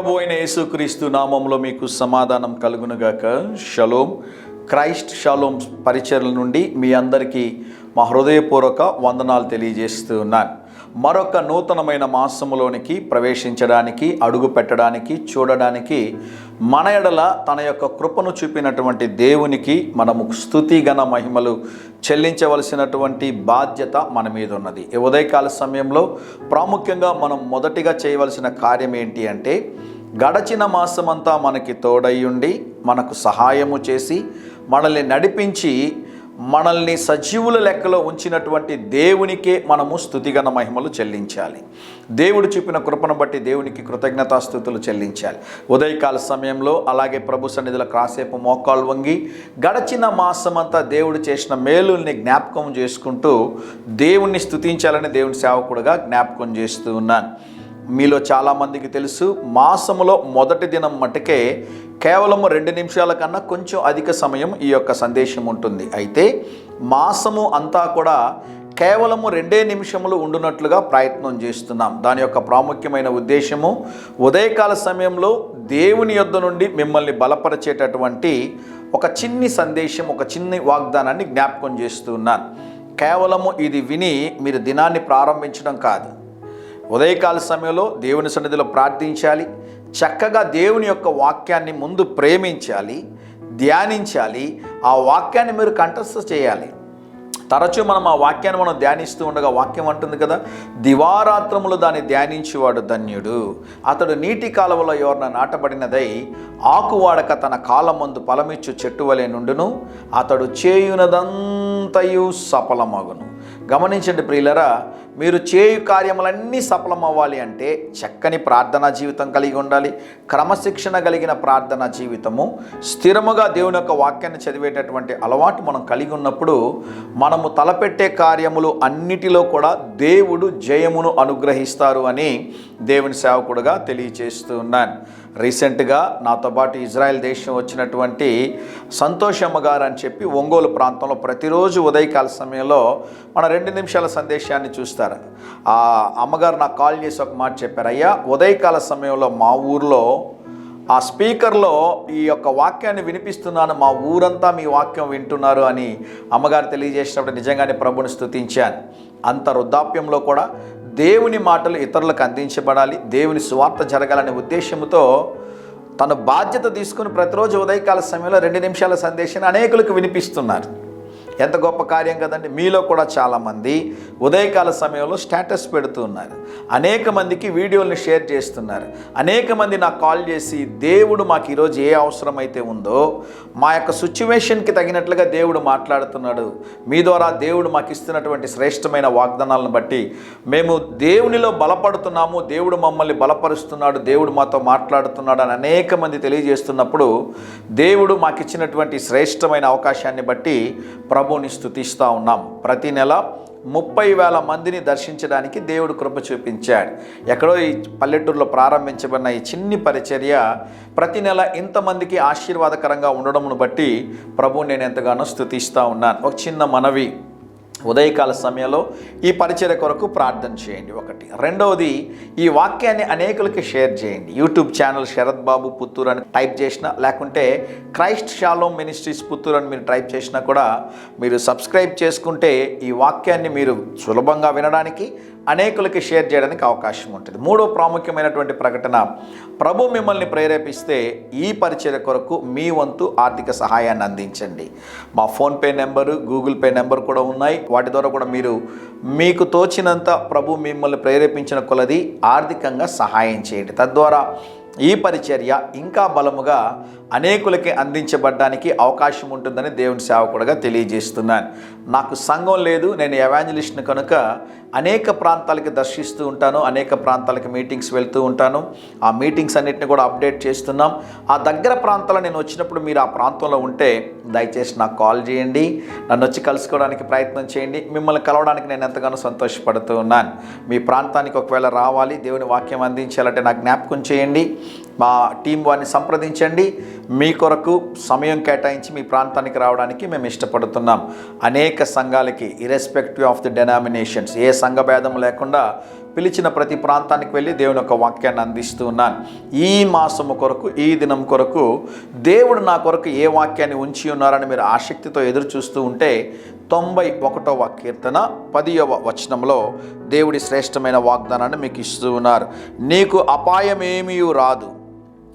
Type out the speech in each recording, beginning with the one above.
ప్రభు అయిన యేసుక్రీస్తు నామంలో మీకు సమాధానం కలుగునుగాక. షలోం. క్రైస్ట్ షలోం పరిచర్ల నుండి మీ అందరికీ మా హృదయపూర్వక వందనాలు తెలియజేస్తున్నాను. మరొక నూతనమైన మాసములోనికి ప్రవేశించడానికి అడుగు పెట్టడానికి చూడడానికి మన ఎడల తన యొక్క కృపను చూపినటువంటి దేవునికి మనము స్థుతిగణ మహిమలు చెల్లించవలసినటువంటి బాధ్యత మన మీద ఉన్నది ఉదయకాల సమయంలో ప్రాముఖ్యంగా మనం మొదటిగా చేయవలసిన కార్యం ఏంటి అంటే గడచిన మాసమంతా మనకి తోడయ్యుండి మనకు సహాయము చేసి మనల్ని నడిపించి మనల్ని సజీవుల లెక్కలో ఉంచినటువంటి దేవునికే మనము స్థుతిగణ మహిమలు చెల్లించాలి. దేవుడు చూపిన కృపను బట్టి దేవునికి కృతజ్ఞతాస్థుతులు చెల్లించాలి. ఉదయకాల సమయంలో అలాగే ప్రభు సన్నిధిలో కాసేపు మోకాలు వంగి గడచిన మాసమంతా దేవుడు చేసిన మేలుల్ని జ్ఞాపకం చేసుకుంటూ దేవుణ్ణి స్థుతించాలని దేవుని సేవకుడుగా జ్ఞాపకం చేస్తూ ఉన్నాను. మీలో చాలామందికి తెలుసు మాసములో మొదటి దినం మటుకే కేవలం రెండు నిమిషాల కన్నా కొంచెం అధిక సమయం ఈ యొక్క సందేశం ఉంటుంది. అయితే మాసము అంతా కూడా కేవలము రెండే నిమిషములు ఉండునట్లుగా ప్రయత్నం చేస్తున్నాం. దాని యొక్క ప్రాముఖ్యమైన ఉద్దేశము ఉదయకాల సమయంలో దేవుని యొద్ద నుండి మిమ్మల్ని బలపరిచేటటువంటి ఒక చిన్ని సందేశం ఒక చిన్ని వాగ్దానాన్ని జ్ఞాపకం చేస్తున్నాను కేవలము ఇది విని మీరు దినాన్ని ప్రారంభించడం కాదు. ఉదయకాల సమయంలో దేవుని సన్నిధిలో ప్రార్థించాలి. చక్కగా దేవుని యొక్క వాక్యాన్ని ముందు ప్రేమించాలి ధ్యానించాలి. ఆ వాక్యాన్ని మీరు కంఠస్థ చేయాలి. తరచూ మనం ఆ వాక్యాన్ని మనం ధ్యానిస్తూ ఉండగా వాక్యం అంటుంది కదా దివారాత్రములు దాన్ని ధ్యానించేవాడు ధన్యుడు. అతడు నీటి కాలువలో ఎవరిన నాటబడినదై ఆకువాడక తన కాలమందు ఫలమిచ్చు చెట్టు వలె నుండును. అతడు చేయునదంతయు సఫలమగును. గమనించండి ప్రియులరా మీరు చేయు కార్యములన్నీ సఫలమవ్వాలి అంటే చక్కని ప్రార్థనా జీవితం కలిగి ఉండాలి క్రమశిక్షణ కలిగిన ప్రార్థనా జీవితము స్థిరముగా దేవుని యొక్క వాక్యాన్ని చదివేటటువంటి అలవాటు మనం కలిగి ఉన్నప్పుడు మనము తలపెట్టే కార్యములు అన్నిటిలో కూడా దేవుడు జయమును అనుగ్రహిస్తారు అని దేవుని సేవకుడుగా తెలియచేస్తూ ఉన్నాను. రీసెంట్గా నాతో పాటు ఇజ్రాయెల్ దేశం వచ్చినటువంటి సంతోషమ్మ గారు అని చెప్పి ఒంగోలు ప్రాంతంలో ప్రతిరోజు ఉదయకాల సమయంలో మన రెండు నిమిషాల సందేశాన్ని చూస్తారు. ఆ అమ్మగారు నాకు కాల్ చేసి ఒక మాట చెప్పారు. అయ్యా ఉదయకాల సమయంలో మా ఊర్లో ఆ స్పీకర్లో ఈ యొక్క వాక్యాన్ని వినిపిస్తున్నాను. మా ఊరంతా మీ వాక్యం వింటున్నారు అని అమ్మగారు తెలియజేసినప్పుడు నిజంగానే ప్రభుని స్తుతించాను అంత వృద్ధాప్యంలో కూడా దేవుని మాటలు ఇతరులకు అందించబడాలి. దేవుని స్వార్థ జరగాలనే ఉద్దేశంతో తన బాధ్యత తీసుకుని ప్రతిరోజు ఉదయకాల సమయంలో రెండు నిమిషాల సందేశాన్ని అనేకులకు వినిపిస్తున్నారు. ఎంత గొప్ప కార్యం కదండి? మీలో కూడా చాలామంది ఉదయకాల సమయంలో స్టేటస్ పెడుతూ ఉన్నారు. అనేక మందికి వీడియోల్ని షేర్ చేస్తున్నారు. అనేక మంది నాకు కాల్ చేసి దేవుడు మాకు ఈరోజు ఏ అవసరం అయితే ఉందో మా యొక్క సిచ్యువేషన్కి తగినట్లుగా దేవుడు మాట్లాడుతున్నాడు. మీ ద్వారా దేవుడు మాకు ఇస్తున్నటువంటి శ్రేష్టమైన వాగ్దానాలను బట్టి మేము దేవునిలో బలపడుతున్నాము. దేవుడు మమ్మల్ని బలపరుస్తున్నాడు. దేవుడు మాతో మాట్లాడుతున్నాడు అని అనేక మంది తెలియజేస్తున్నప్పుడు దేవుడు మాకు ఇచ్చినటువంటి శ్రేష్టమైన అవకాశాన్ని బట్టి ప్రభు ప్రభుని స్థుతిస్తూ ఉన్నాం. ప్రతి నెల ముప్పై వేల మందిని దర్శించడానికి దేవుడు కృప చూపించాడు. ఎక్కడో ఈ పల్లెటూరులో ప్రారంభించబడిన ఈ చిన్ని పరిచర్య ప్రతి నెల ఇంతమందికి ఆశీర్వాదకరంగా ఉండడమును బట్టి ప్రభు నేను ఎంతగానో స్థుతిస్తూ ఉన్నాను. ఒక చిన్న మనవి. ఉదయకాల సమయంలో ఈ పరిచయ కొరకు ప్రార్థన చేయండి ఒకటి. రెండవది ఈ వాక్యాన్ని అనేకులకి షేర్ చేయండి. యూట్యూబ్ ఛానల్ శరత్ బాబు పుత్తూరు అని టైప్ చేసినా లేకుంటే క్రైస్ట్ షాలోమ్ మినిస్ట్రీస్ పుత్తూరు అని మీరు టైప్ చేసినా కూడా మీరు సబ్స్క్రైబ్ చేసుకుంటే ఈ వాక్యాన్ని మీరు సులభంగా వినడానికి అనేకులకి షేర్ చేయడానికి అవకాశం ఉంటుంది. మూడో ప్రాముఖ్యమైనటువంటి ప్రకటన ప్రభు మిమ్మల్ని ప్రేరేపిస్తే ఈ పరిచయ కొరకు మీ వంతు ఆర్థిక సహాయాన్ని అందించండి. మా PhonePe number Google Pay number కూడా ఉన్నాయి. వాటి ద్వారా కూడా మీరు మీకు తోచినంత ప్రభు మిమ్మల్ని ప్రేరేపించిన కొలది ఆర్థికంగా సహాయం చేయండి. తద్వారా ఈ పరిచర్య ఇంకా బలముగా అనేకులకి అందించబడ్డానికి అవకాశం ఉంటుందని దేవుని సేవకుడుగా తెలియజేస్తున్నాను. నాకు సంఘం లేదు నేను ఎవాంజలిస్ట్ని కనుక అనేక ప్రాంతాలకి దర్శిస్తూ ఉంటాను అనేక ప్రాంతాలకి మీటింగ్స్ వెళ్తూ ఉంటాను. ఆ మీటింగ్స్ అన్నిటిని కూడా అప్డేట్ చేస్తున్నాం. ఆ దగ్గర ప్రాంతాల్లో నేను వచ్చినప్పుడు మీరు ఆ ప్రాంతంలో ఉంటే దయచేసి నాకు కాల్ చేయండి నన్ను వచ్చి కలుసుకోవడానికి ప్రయత్నం చేయండి. మిమ్మల్ని కలవడానికి నేను ఎంతగానో సంతోషపడుతూ ఉన్నాను. మీ ప్రాంతానికి ఒకవేళ రావాలి దేవుని వాక్యం అందించాలంటే నాకు జ్ఞాపకం చేయండి. మా టీం వారిని సంప్రదించండి. మీ కొరకు సమయం కేటాయించి మీ ప్రాంతానికి రావడానికి మేము ఇష్టపడుతున్నాం. అనేక సంఘాలకి ఇరెస్పెక్టివ్ ఆఫ్ ది డెనామినేషన్స్ ఏ సంఘ భేదం లేకుండా పిలిచిన ప్రతి ప్రాంతానికి వెళ్ళి దేవుని యొక్క వాక్యాన్ని అందిస్తూ ఉన్నాను. ఈ మాసము కొరకు ఈ దినం కొరకు దేవుడు నా కొరకు ఏ వాక్యాన్ని ఉంచి ఉన్నారని మీరు ఆసక్తితో ఎదురు చూస్తూ ఉంటే తొంభై ఒకటవ కీర్తన పదియవ వచనంలో దేవుడి శ్రేష్టమైన వాగ్దానాన్ని మీకు ఇస్తూ ఉన్నారు. నీకు అపాయమేమీ రాదు.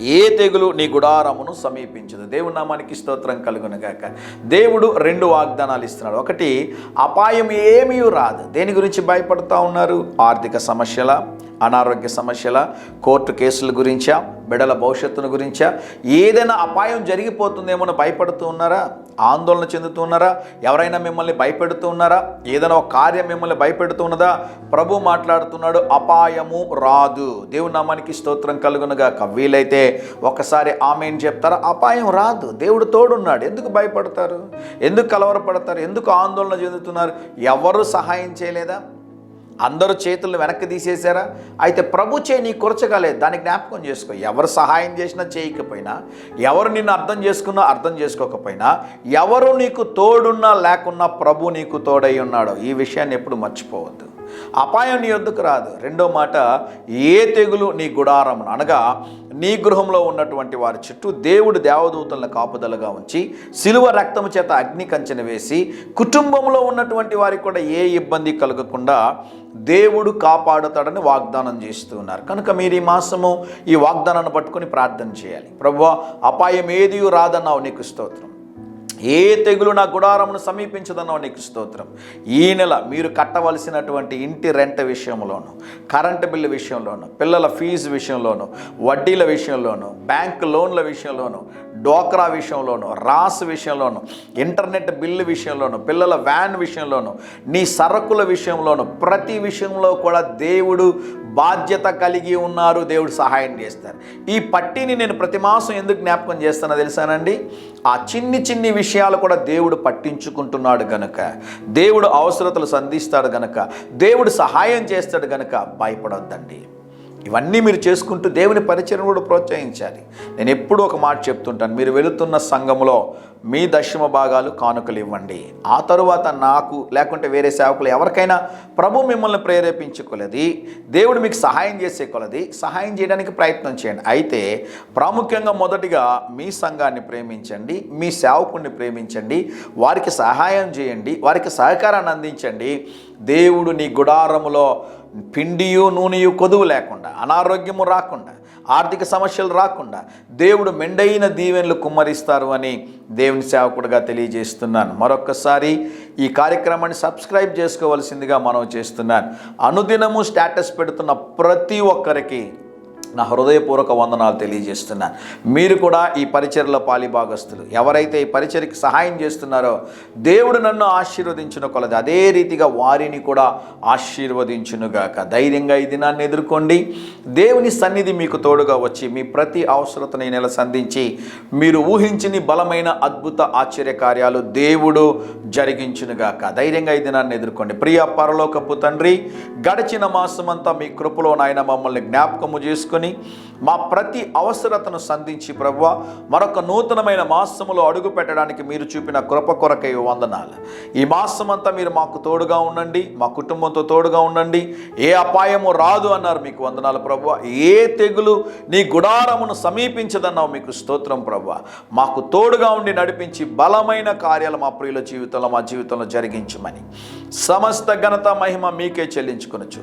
ఏ తెగులు నీ గుడారమును సమీపించదు? దేవుడు నామానికి స్తోత్రం కలుగునుగాక దేవుడు రెండు వాగ్దానాలు ఇస్తున్నాడు. ఒకటి అపాయం ఏమీ రాదు. దేని గురించి భయపడుతూ ఉన్నారు? ఆర్థిక సమస్యల అనారోగ్య సమస్యల కోర్టు కేసుల గురించా బిడల భవిష్యత్తును గురించా? ఏదైనా అపాయం జరిగిపోతుందేమో భయపడుతూ ఉన్నారా? ఆందోళన చెందుతున్నారా ఎవరైనా మిమ్మల్ని భయపెడుతున్నారా ఏదైనా ఒక కార్యం మిమ్మల్ని భయపెడుతున్నదా ప్రభు మాట్లాడుతున్నాడు అపాయము రాదు. దేవుని నామానికి స్తోత్రం కలుగునుగా వీలైతే ఒకసారి ఏం చెప్తారా? అపాయం రాదు. దేవుడు తోడున్నాడు. ఎందుకు భయపడతారు? ఎందుకు కలవరపడతారు? ఎందుకు ఆందోళన చెందుతున్నారు? ఎవరు సహాయం చేయలేదా? అందరూ చేతులను వెనక్కి తీసేశారా? అయితే ప్రభు చేయి నీ కొరచగలేదు దాన్ని జ్ఞాపకం చేసుకో. ఎవరు సహాయం చేసినా చేయకపోయినా ఎవరు నిన్ను అర్థం చేసుకున్నా అర్థం చేసుకోకపోయినా ఎవరు నీకు తోడున్నా లేకున్నా ప్రభు నీకు తోడై ఉన్నాడో. ఈ విషయాన్ని ఎప్పుడు మర్చిపోవద్దు. అపాయం నీ వద్దకు రాదు? రెండో మాట ఏ తెగులు నీ గుడారం అనగా నీ గృహంలో ఉన్నటువంటి వారి చుట్టూ దేవుడు దేవదూతలను కాపుదలగా ఉంచి సిలువ రక్తము చేత అగ్ని కంచెన వేసి కుటుంబంలో ఉన్నటువంటి వారికి కూడా ఏ ఇబ్బంది కలగకుండా దేవుడు కాపాడుతాడని వాగ్దానం చేస్తూ ఉన్నారు. కనుక మీరు ఈ మాసము ఈ వాగ్దానాన్ని పట్టుకొని ప్రార్థన చేయాలి. ప్రభు అపాయం ఏది రాదన్నావు నీకు స్తోత్రం. ఏ తెగులు నా గుడారమును సమీపించదన్నావు నీకు స్తోత్రం. ఈ నెల మీరు కట్టవలసినటువంటి ఇంటి రెంట్ విషయంలోను కరెంటు బిల్లు విషయంలోను పిల్లల ఫీజు విషయంలోను వడ్డీల విషయంలోను బ్యాంక్ లోన్ల విషయంలోను డోక్రా విషయంలోను రాస్ విషయంలోను ఇంటర్నెట్ బిల్లు విషయంలోను పిల్లల వ్యాన్ విషయంలోను నీ సరుకుల విషయంలోను ప్రతి విషయంలో కూడా దేవుడు బాధ్యత కలిగి ఉన్నారు దేవుడు సహాయం చేస్తారు. ఈ పట్టిని నేను ప్రతి మాసం ఎందుకు జ్ఞాపకం చేస్తానో తెలుసానండి? ఆ చిన్ని చిన్ని విషయం విషయాలు కూడా దేవుడు పట్టించుకుంటున్నాడు గనుక దేవుడు అవసరతలు సంధిస్తాడు గనుక దేవుడు సహాయం చేస్తాడు గనుక భయపడొద్దండి. ఇవన్నీ మీరు చేసుకుంటూ దేవుని పరిచయం కూడా ప్రోత్సహించాలి. నేను ఎప్పుడూ ఒక మాట చెప్తుంటాను మీరు వెళుతున్న సంఘంలో మీ దశమ భాగాలు కానుకలు ఇవ్వండి. ఆ తరువాత నాకు లేకుంటే వేరే సేవకులు ఎవరికైనా ప్రభు మిమ్మల్ని ప్రేరేపించుకోలేది దేవుడు మీకు సహాయం చేసే కొలది సహాయం చేయడానికి ప్రయత్నం చేయండి. అయితే ప్రాముఖ్యంగా మొదటిగా మీ సంఘాన్ని ప్రేమించండి మీ సేవకుడిని ప్రేమించండి వారికి సహాయం చేయండి వారికి సహకారాన్ని అందించండి. దేవుడు నీ గుడారములో పిండియు నూనెయు కొదువు లేకుండా అనారోగ్యము రాకుండా ఆర్థిక సమస్యలు రాకుండా దేవుడు మెండైన దీవెనలు కుమ్మరిస్తారు అని దేవుని సేవకుడుగా తెలియజేస్తున్నాను. మరొక్కసారి ఈ కార్యక్రమాన్ని సబ్స్క్రైబ్ చేసుకోవాల్సిందిగా మనం చేస్తున్నాను. అనుదినము స్టేటస్ పెడుతున్న ప్రతి ఒక్కరికి నా హృదయపూర్వక వందనాలు తెలియజేస్తున్నాను మీరు కూడా ఈ పరిచర్లో పాలిభాగస్తులు ఎవరైతే ఈ పరిచర్కి సహాయం చేస్తున్నారో దేవుడు నన్ను ఆశీర్వదించిన కొలది. అదే రీతిగా వారిని కూడా ఆశీర్వదించునుగాక. ధైర్యంగా ఈ దినాన్ని ఎదుర్కోండి. దేవుని సన్నిధి మీకు తోడుగా వచ్చి మీ ప్రతి అవసరతను నెల సంధించి మీరు ఊహించని బలమైన అద్భుత ఆశ్చర్య కార్యాలు దేవుడు జరిగించునుగాక. ధైర్యంగా ఈ దినాన్ని ఎదుర్కోండి. ప్రియ పరలోకపు తండ్రి గడిచిన మాసమంతా మీ కృపలో నాయన మమ్మల్ని జ్ఞాపకము చేసుకొని మా ప్రతి అవసరతను సంధించి ప్రభు మరొక నూతనమైన మాసములో అడుగు పెట్టడానికి మీరు చూపిన కృప కొరకై వందనాలు. ఈ మాసమంతా మీరు మాకు తోడుగా ఉండండి మా కుటుంబంతో తోడుగా ఉండండి. ఏ అపాయము రాదు అన్నారు మీకు వందనాలు ప్రభు ఏ తెగులు నీ గుడారమును సమీపించదన్నావు మీకు స్తోత్రం ప్రభు మాకు తోడుగా ఉండి నడిపించి బలమైన కార్యాలు మా ప్రియుల జీవితంలో మా జీవితంలో జరిగించమని. సమస్త ఘనత మహిమ మీకే చెల్లించుకొనొచ్చు